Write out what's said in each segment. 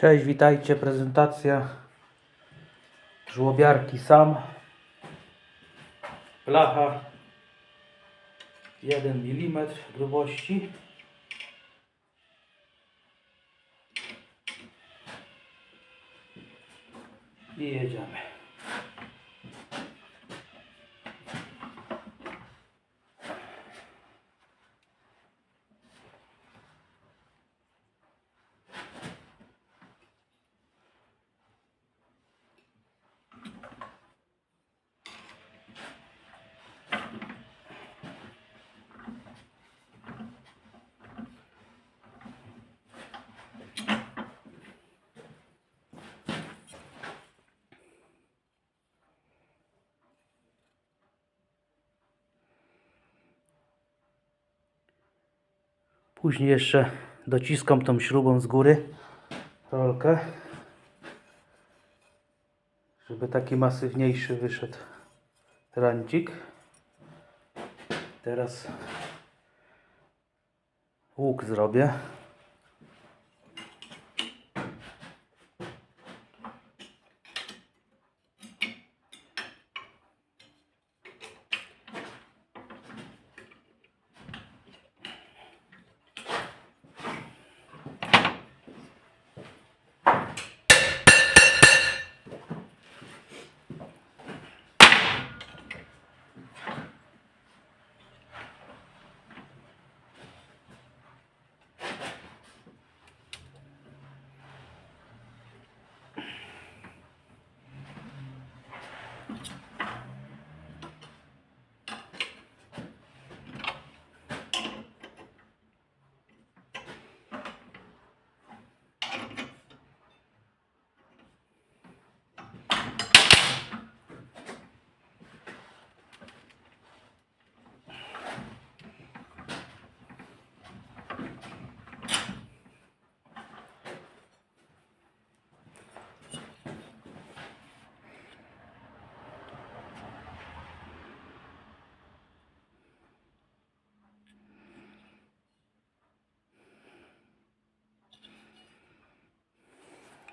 Cześć, witajcie. Prezentacja żłobiarki sam. Blacha 1 mm grubości. I jedziemy. Później jeszcze dociskam tą śrubą z góry rolkę, żeby taki masywniejszy wyszedł rancik. Teraz łuk zrobię.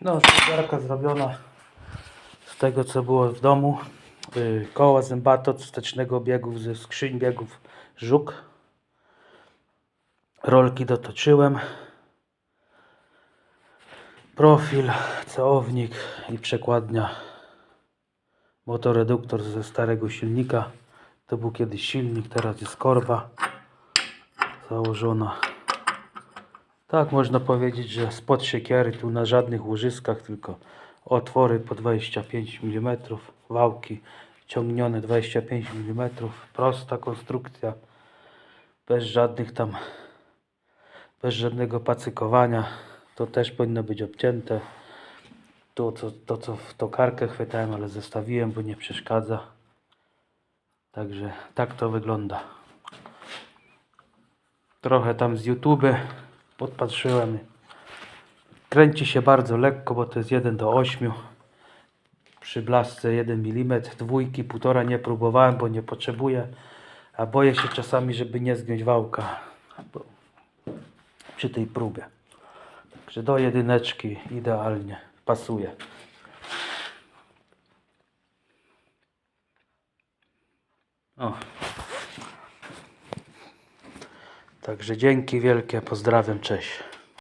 No, szpiegarka zrobiona z tego, co było w domu. Yy, koła zębato od wstecznego biegów ze skrzyń biegów żuk. Rolki dotoczyłem. Profil, całownik i przekładnia. Motoreduktor ze starego silnika. To był kiedyś silnik, teraz jest korba założona. Tak można powiedzieć, że spod siekiery tu na żadnych łożyskach, tylko otwory po 25 mm, wałki ciągnione 25 mm, prosta konstrukcja, bez żadnych tam, bez żadnego pacykowania, to też powinno być obcięte. To, co, to co w tokarkę chwytałem, ale zostawiłem, bo nie przeszkadza. Także tak to wygląda. Trochę tam z YouTube podpatrzyłem. Kręci się bardzo lekko, bo to jest 1 do 8. Przy blasce 1 mm, dwójki, półtora nie próbowałem, bo nie potrzebuję. A boję się czasami, żeby nie zgiąć wałka przy tej próbie. Także do jedyneczki idealnie pasuje. O. Także dzięki wielkie, pozdrawiam, cześć.